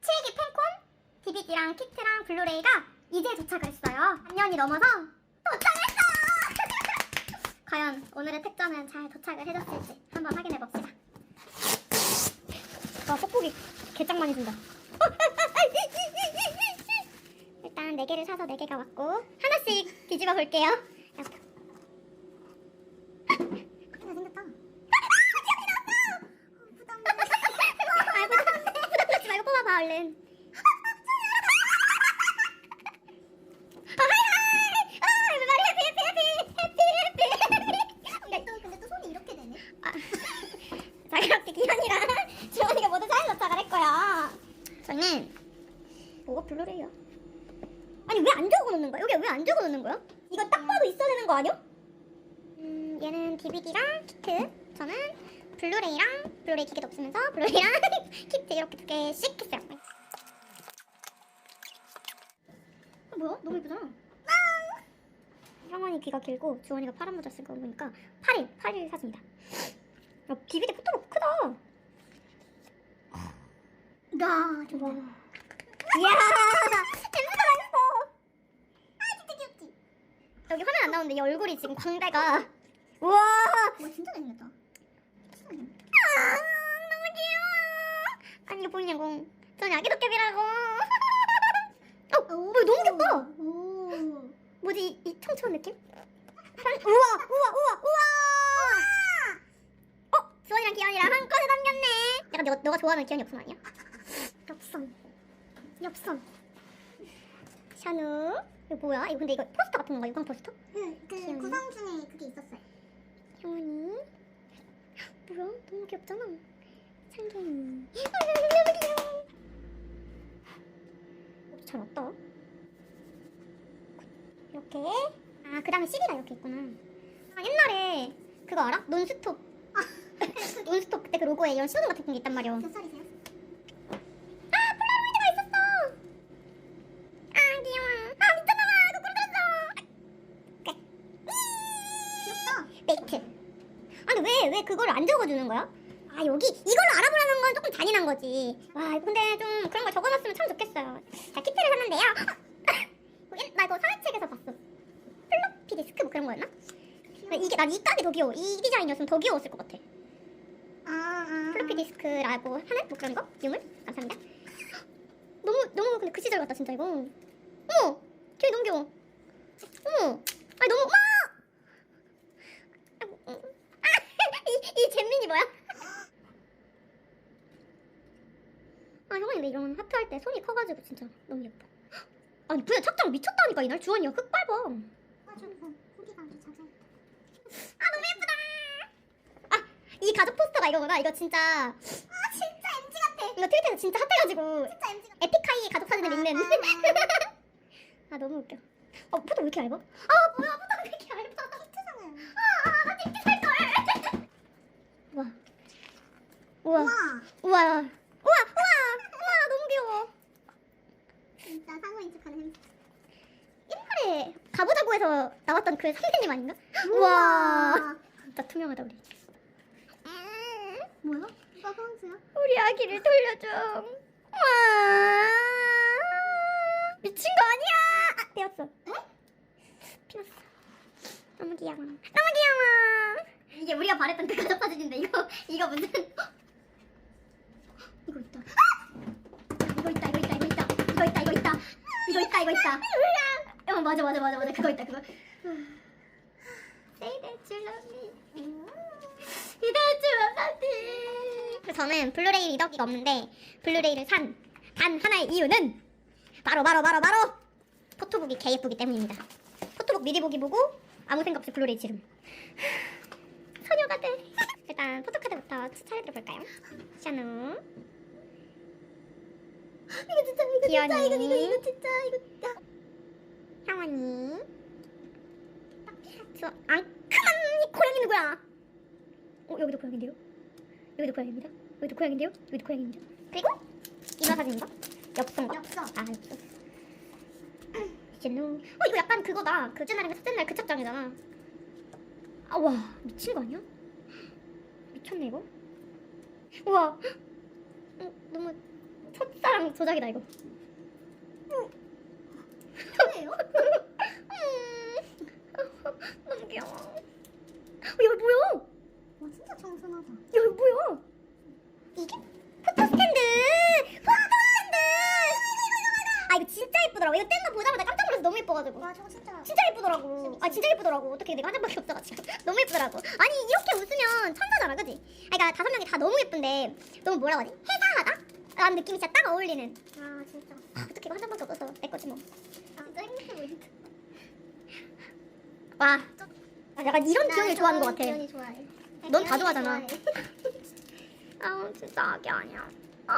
7기 팬콘, DVD랑 키트랑 블루레이가 이제 도착을 했어요. 반년이 넘어서 도착했어요! 과연 오늘의 특전은 잘 도착을 해줬을지 한번 확인해 봅시다. 와, 뽁뽁이 개짱 많이 준다. 일단 4개를 사서 4개가 왔고 하나씩 뒤집어 볼게요. 이렇게. 그렇게 생겼다. 아, 부담. 부담 갖지 말고 뽑아봐 얼른. 아, 하이 하이. 아, everybody happy happy happy happy happy. 근데 또 근데 또 손이 이렇게 되네. 아, 자 이렇게 기현이랑 지원이가 모두 잘 도착을 했고요. 저는 뭐가 블루레이야? 아니 왜 안 적어 놓는 거야? 여기 왜 놓는 거야? 이거 딱 봐도 있어야 되는 거 아니야? 음, 얘는 DVD랑 키트. 저는 블루레이랑 블루레이 기계도 없으면서 블루레이랑 키트 이렇게 두 개씩 했어요. 어, 뭐야? 너무 예쁘잖아. 형원이 귀가 길고 주원이가 파란 모자 쓴 거 보니까 8일, 8일 샀습니다. 야, DVD 포토가 크다. 야, 저거. 이야, 냄새가 맛있어. 아, 진짜 귀엽지? 나오는데 이 얼굴이 지금 광대가. 우와. 와, 진짜 잘생겼다. 아, 너무 귀여워. 아니, 이거 보이냐고. 전 아기 도깨비라고. 어, 뭐 너무 귀엽다. 오. 뭐지, 이, 이 청초한 느낌? 우와, 우와, 우와, 우와. 어, 주원이랑 기현이랑 한꺼번에 담겼네. 약간 너가, 너가 좋아하는 기현 엽선 아니야? 엽선. 엽선. 샤누. 이거 뭐야? 이거 근데 이거 포스터 같은 건가? 유광 포스터? 응, 그 귀여워. 구성 중에 그게 있었어요. 형원이. 뭐야? 너무 귀엽잖아. 어, 잘 왔다. 이렇게. 아, 그 다음에 CD가 이렇게 있구나. 아, 옛날에 그거 알아? 논스톱. 논스톱 그때 그 로고에 이런 신호등 같은 게 있단 말이야. 몇 살이세요? 아, 폴라로이드가 있었어. 아, 귀여워. 아, 미쳤나봐. 거꾸로 귀엽다. 메이트. 아니 왜왜 그걸 안 적어주는 거야? 아 여기 이걸로 알아보라는 건 조금 잔인한 거지. 와 근데 좀 그런 걸 적어놨으면 참 좋겠어요. 자 키트를 샀는데요. 나 이거 사회책에서 봤어. 플로피 디스크 뭐 그런 거였나? 근데 이게 난이 깍이 더 귀여워. 이 디자인이었으면 더 귀여웠을 것 같아. 아, 아. 플로피 디스크라고 하는 뭐 그런 거? 유물? 감사합니다. 너무 너무 근데 그 시절 같다 진짜 이거. 어머, 되게 너무 귀여워. 어머, 아니 너무 와. 아이고, 음. 아, 이, 이 잼민이 뭐야? 아 형이 근데 이런 하트 할 때 손이 커가지고 진짜 너무 예뻐. 아니 그냥 착장 미쳤다니까 이날 주원이가 흑 밟아. 맞아, 그 아주. 아 너무 예쁘다. 아 이 가족 포스터가 이거구나. 이거 진짜 아, 진짜 MG 같아. 이거 트위터에서 진짜 핫해가지고 진짜 MG 같아. 에픽하이 가족 사진을 읽는. 아, 아 너무 웃겨. 어 포토 왜 이렇게 얇아? 아 뭐야 포토 우와. 우와, 우와. 우와. 우와. 우와 너무 귀여워. 진짜 상호인 척하는 햄스. 옛날에 가보자고 해서 나왔던 그 선생님 아닌가? 우와. 진짜 투명하다 우리. 뭐야? 이거 선수야? 우리 아기를 돌려줘. 와. 미친 거 아니야? 아. 피났어. 너무 귀여워. 너무 귀여워. 이게 우리가 바랬던 그 가족 사진인데 이거 이거 무슨? 이거 있다. 이거 있다. 이거 있다. 이거 있다. 이거 있다. 이거 있다. 이거 있다. 이거 있다. 뭐야? 어 맞아 맞아 맞아 맞아 그거 있다 그거. Say that you love me. Love me. 그래서 저는 블루레이 리더기가 없는데 블루레이를 산 단 하나의 이유는 바로 바로 바로 바로 포토북이 개 예쁘기 때문입니다. 포토북 미리 보기 보고 아무 생각 없이 블루레이 지름. 소녀가 돼. 일단 포토카드부터 추천해드려 볼까요? 샤누, 이거 진짜, 이거 진짜. 이거, 이거, 이거 진짜, 이거. 야. 향원이, 저 앙큼한 이 고양이 누구야? 어 여기도 고양인데요? 여기도 고양입니다. 여기도 고양인데요? 여기도 고양입니다. 그리고 이거 사진인가? 엽서인가? 엽서. 아 엽서. 제노. 어 이거 약간 그거다. 그 첫날인가 첫째 날그 착장이잖아. 아와 미친 거 아니야? 미쳤네 이거. 우와. 어, 너무 첫사랑 조작이다 이거. 뭐예요? 너무 귀여워. 어, 이거 뭐야? 와 진짜 청순하다. 야, 이거 뭐야? 이게 포토 스탠드! 포토 스탠드! 아 이거 진짜 예쁘더라고. 이거 뗀거 보자마자 깜짝 놀라서 너무 예뻐가지고. 와 저거 진짜. 진짜 예쁘더라고. 아 진짜 예쁘더라고. 어떻게 내가 한 장밖에 없어가지고 너무 예쁘더라고. 아니 이렇게 웃으면 천사잖아, 그지? 아 그러니까 다섯 명이 다 너무 예쁜데 너무 뭐라고 하지? 해 라는 느낌이 진짜 딱 어울리는. 아 진짜. 어떻게 이거 한 장밖에 없어서 내 거지 뭐. 아, 진짜 행복해 보인다. 와. 아, 약간 이런 기현을 좋아하는 것 같아. 기현이 좋아해. 넌 다 좋아하잖아. 좋아해. 아 진짜 악이 아니야. 아,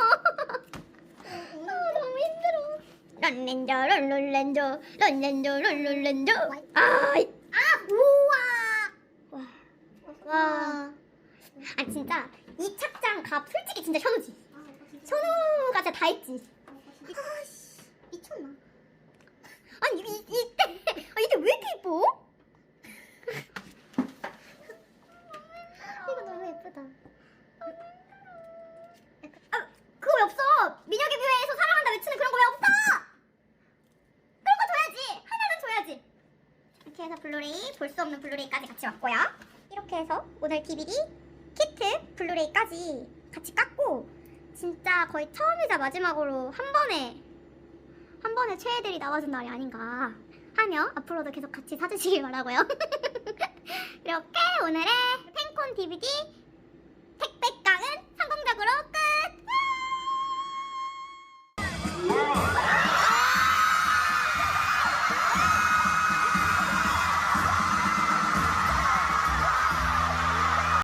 너무 힘들어. 런렌저 런롤렌저 런렌저 런롤렌저. 아, 이- 아 우와. 와. 와. 아 진짜 이 착장 값 솔직히 진짜 현우지. 아, 이거 진짜. 다 했지. 아. 아씨 미쳤나? 아니 이, 이, 이 때 아, 이때 왜 이렇게 이뻐? 이거 너무 예쁘다. 아 그거 왜 없어? 민혁의 묘에서 사랑한다 외치는 그런 거 왜 없어? 그런 거 줘야지. 하나는 줘야지. 이렇게 해서 블루레이 볼 수 없는 블루레이까지 같이 왔고요. 이렇게 해서 오늘 DVD 키트 블루레이까지 같이 깠고 진짜 거의 처음이자 마지막으로 한 번에 한 번에 최애들이 나와준 날이 아닌가 하며 앞으로도 계속 같이 사주시길 바라고요. 이렇게 오늘의 팬콘 DVD